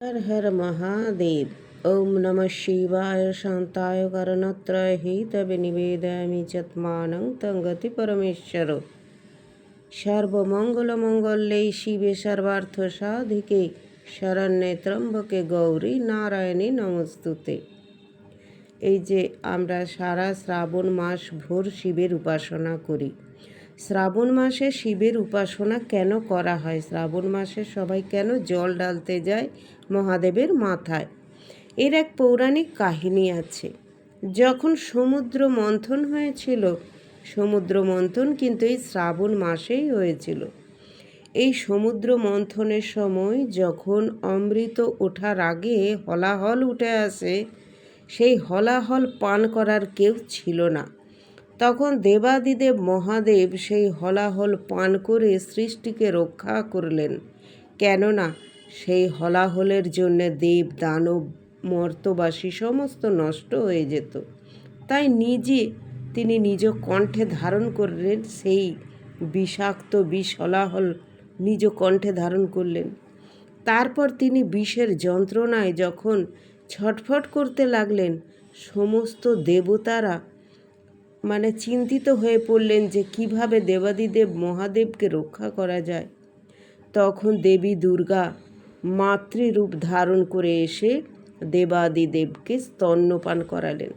হর হর মহাদেব ওম নম শিবায় শান্তায় করণত্রয় হি তবে নিবেদয়ামি চত্মানং তঙ্গতি পরমেশ্বর সর্বমঙ্গলমঙ্গলে শিবে সর্বার্থ সাধিকে শরণ্যে ত্রম্বকে গৌরী নারায়ণী নমস্তুতে এই যে আমরা সারা শ্রাবণ মাস ভোর শিবের উপাসনা করি। শ্রাবণ মাসে শিবের উপাসনা কেন করা হয়? শ্রাবণ মাসে সবাই কেন জল ডালতে যায়? মহাদেবের মাথায়। এর এক পৌরাণিক কাহিনী আছে। যখন সমুদ্র মন্থন হয়েছিল, সমুদ্র মন্থন কিন্তু এই শ্রাবণ মাসেই হয়েছিল। এই সমুদ্র মন্থনের সময় যখন অমৃত ওঠার আগে হলাহল উঠে আসে, সেই হলাহল পান করার কেউ ছিল না। তখন দেবাদিদেব মহাদেব সেই হলাহল পান করে সৃষ্টিকে রক্ষা করলেন। কেননা সেই হলাহলের জন্য দেব, দানব, মর্তবাসী সমস্ত নষ্ট হয়ে যেত। তাই নিজে তিনি নিজ কণ্ঠে ধারণ করলেন, সেই বিষাক্ত বিষ হলাহল নিজ কণ্ঠে ধারণ করলেন। তারপর তিনি বিষের যন্ত্রণায় যখন ছটফট করতে লাগলেন, সমস্ত দেবতারা মানে চিন্তিত হয়ে পড়লেন যে কীভাবে দেবাদিদেব মহাদেবকে রক্ষা করা যায়। তখন দেবী দুর্গা মাতৃরূপ ধারণ করে এসে দেবাদিদেবকে স্তন্যপান করালেন।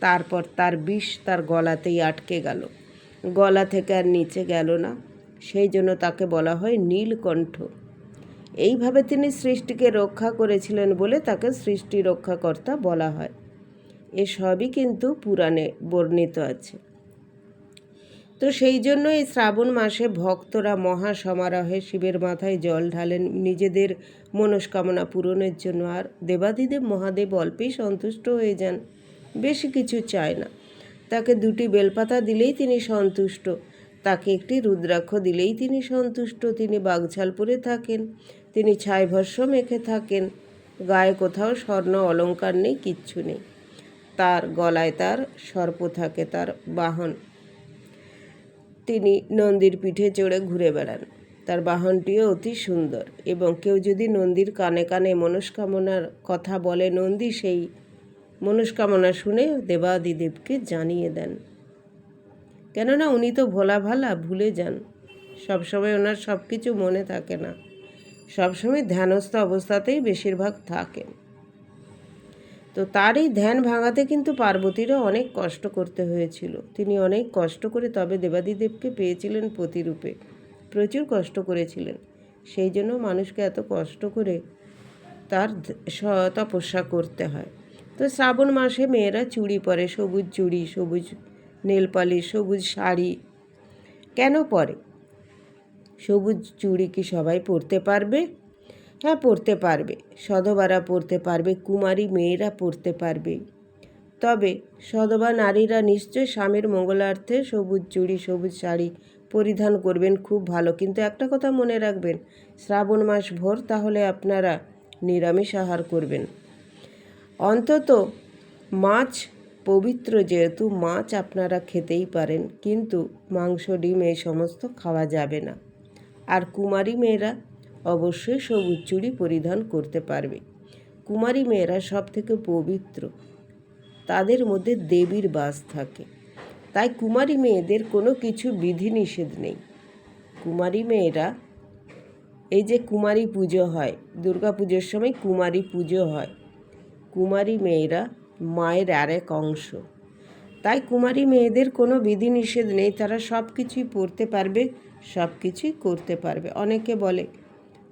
তারপর তার বিষ তার গলাতেই আটকে গেল। গলা থেকে আর নিচে গেল না। সেই জন্য তাকে বলা হয় নীলকণ্ঠ। এইভাবে তিনি সৃষ্টিকে রক্ষা করেছিলেন বলে তাকে সৃষ্টি রক্ষাকর্তা বলা হয়। এসবই কিন্তু পুরাণে বর্ণিত আছে। তো সেই জন্য এই শ্রাবণ মাসে ভক্তরা মহা সমারোহে শিবের মাথায় জল ঢালেন। নিজেদের মনস্কামনা পূরণের জন্য আর দেবাদিদেব মহাদেব অল্পেই সন্তুষ্ট হয়ে যান। বেশি কিছু চায় না। তাকে দুটি বেলপাতা দিলেই তিনি সন্তুষ্ট। তাকে একটি রুদ্রাক্ষ দিলেই তিনি সন্তুষ্ট। তিনি বাগঝাল পরে থাকেন। তিনি ছাইভস্য মেখে থাকেন। গায়ে কোথাও স্বর্ণ অলঙ্কার নেই, কিচ্ছু নেই। তার গলায় তার সর্প থাকে তার বাহন। তিনি নন্দীর পিঠে চড়ে ঘুরে বেড়ান। তার বাহনটিও অতি সুন্দর এবং কেউ যদি নন্দীর কানে কানে মনস্কামনার কথা বলে, নন্দী সেই মনস্কামনা শুনে দেবাদিদেবকে জানিয়ে দেন। কেননা উনি তো ভোলা ভালা, ভুলে যান। সবসময় ওনার সব কিছু মনে থাকে না। সবসময় ধ্যানস্থ অবস্থাতেই বেশিরভাগ থাকেন। তো তার এই ধ্যান ভাঙাতে কিন্তু পার্বতীরও অনেক কষ্ট করতে হয়েছিল। তিনি অনেক কষ্ট করে তবে দেবাদিদেবকে পেয়েছিলেন প্রতিরূপে। প্রচুর কষ্ট করেছিলেন। সেই জন্য মানুষকে এত কষ্ট করে তার তপস্যা করতে হয়। তো শ্রাবণ মাসে মেয়েরা চুড়ি পরে, সবুজ চুড়ি, সবুজ নেলপালিশ, সবুজ শাড়ি। কেন পরে? সবুজ চুড়ি কি সবাই পরতে পারবে? হ্যাঁ পড়তে পারবে। সধবারা পড়তে পারবে, কুমারী মেয়েরা পড়তে পারবে। তবে সধবা নারীরা নিশ্চয় স্বামীর মঙ্গলার্থে সবুজ চুড়ি, সবুজ শাড়ি পরিধান করবেন খুব ভালো। কিন্তু একটা কথা মনে রাখবেন, শ্রাবণ মাস ভোর তাহলে আপনারা নিরামিষ আহার করবেন। অন্তত মাছ পবিত্র যেহেতু মাছ আপনারা খেতেই পারেন, কিন্তু মাংস, ডিম এই সমস্ত খাওয়া যাবে না। আর কুমারী মেয়েরা অবশ্যই সবুজ চুড়ি পরিধান করতে পারবে। কুমারী মেয়েরা সব থেকে পবিত্র। তাদের মধ্যে দেবীর বাস থাকে। তাই কুমারী মেয়েদের কোনো কিছু বিধিনিষেধ নেই। কুমারী মেয়েরা, এই যে কুমারী পুজো হয়, দুর্গা পুজোর সময় কুমারী পুজো হয়। কুমারী মেয়েরা মায়ের আরেক অংশ। তাই কুমারী মেয়েদের কোনো বিধিনিষেধ নেই। তারা সব কিছুই পড়তে পারবে সব কিছুই করতে পারবে। অনেকে বলে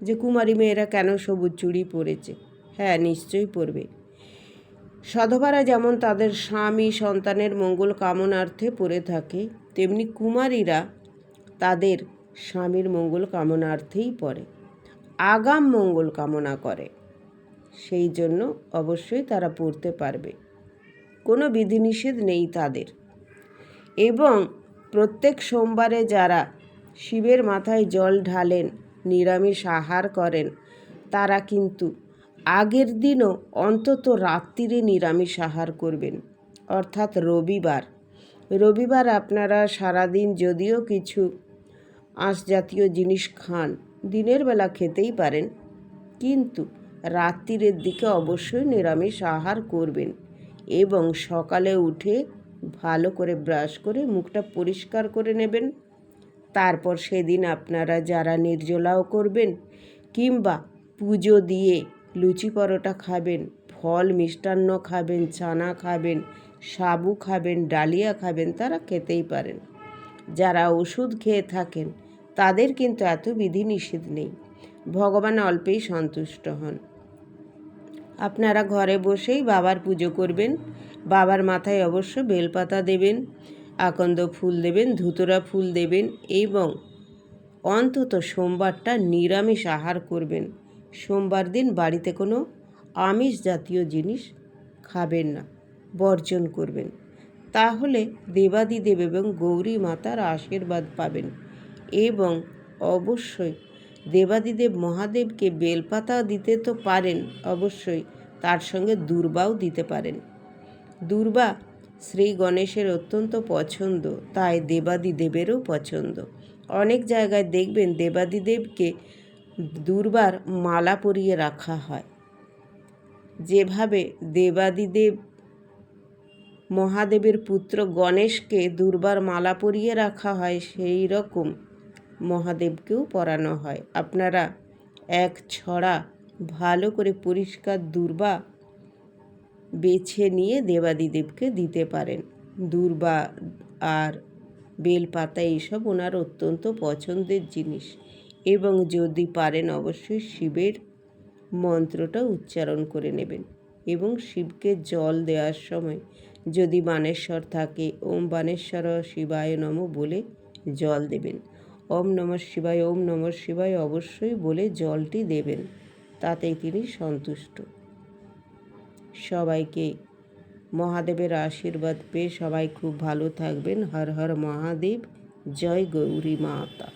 যে কুমারী মেয়েরা কেন সবুজ চুড়ি পরেছে? হ্যাঁ নিশ্চয়ই পরবে। সধবারা যেমন তাদের স্বামী সন্তানের মঙ্গল কামনার্থে পরে থাকে, তেমনি কুমারীরা তাদের স্বামীর মঙ্গল কামনার্থেই পড়ে আগাম মঙ্গল কামনা করে। সেই জন্য অবশ্যই তারা পড়তে পারবে। কোনো বিধিনিষেধ নেই তাদের। এবং প্রত্যেক সোমবারে যারা শিবের মাথায় জল ঢালেন নিরামিষ আহার করেন। তারা কিন্তু আগের দিনও অন্তত রাত্রিরে নিরামিষ আহার করবেন, অর্থাৎ রবিবার। রবিবার আপনারা সারাদিন যদিও কিছু আঁশ জাতীয় জিনিস খান, দিনের বেলা খেতেই পারেন, কিন্তু রাত্রিরের দিকে অবশ্যই নিরামিষ আহার করবেন এবং সকালে উঠে ভালো করে ব্রাশ করে মুখটা পরিষ্কার করে নেবেন। তারপর সেদিন আপনারা যারা নির্জলাও করবেন কিংবা পুজো দিয়ে লুচি পরোটা খাবেন, ফল মিষ্টান্ন খাবেন, চানা খাবেন, সাবু খাবেন, ডালিয়া খাবেন, তারা খেতেই পারেন। যারা ওষুধ খেয়ে থাকেন, তাদের কিন্তু এত বিধি নিষেধ নেই। ভগবান অল্পেই সন্তুষ্ট হন। আপনারা ঘরে বসেই বাবার পুজো করবেন। বাবার মাথায় অবশ্য বেলপাতা দেবেন। আকন্দ ফুল দেবেন, ধুতরা ফুল দেবেন এবং অন্তত সোমবারটা নিরামিষ আহার করবেন। সোমবার দিন বাড়িতে কোনো আমিষ জাতীয় জিনিস খাবেন না, বর্জন করবেন। তাহলে দেবাদিদেব এবং গৌরী মাতার আশীর্বাদ পাবেন এবং অবশ্যই দেবাদিদেব মহাদেবকে বেলপাতা দিতে তো পারেন, অবশ্যই তার সঙ্গে দুর্বাও দিতে পারেন। দুর্বা শ্রী গণেশের অত্যন্ত পছন্দ, তাই দেবাদিদেবেরও পছন্দ। অনেক জায়গায় দেখবেন দেবাদিদেবকে দুর্বার মালা পরিয়ে রাখা হয়। যেভাবে দেবাদিদেব মহাদেবের পুত্র গণেশকে দুর্বার মালা পরিয়ে রাখা হয়, সেই রকম মহাদেবকেও পরানো হয়। আপনারা এক ছড়া ভালো করে পরিষ্কার দুর্বা বেছে নিয়ে দেবাদিদেবকে দিতে পারেন। দুর্বা আর বেলপাতা এইসব ওনার অত্যন্ত পছন্দের জিনিস এবং যদি পারেন অবশ্যই শিবের মন্ত্রটা উচ্চারণ করে নেবেন এবং শিবকে জল দেওয়ার সময় যদি বানেশ্বর থাকে, ওম বানেশ্বর শিবায় নম বলে জল দেবেন। ওম নম শিবায়, ওম নম শিবায় অবশ্যই বলে জলটি দেবেন। তাতে তিনি সন্তুষ্ট। সবাইকে মহাদেবের আশীর্বাদ পেয়ে সবাই খুব ভালো থাকবেন। হর হর মহাদেব জয় গৌরী মাতা।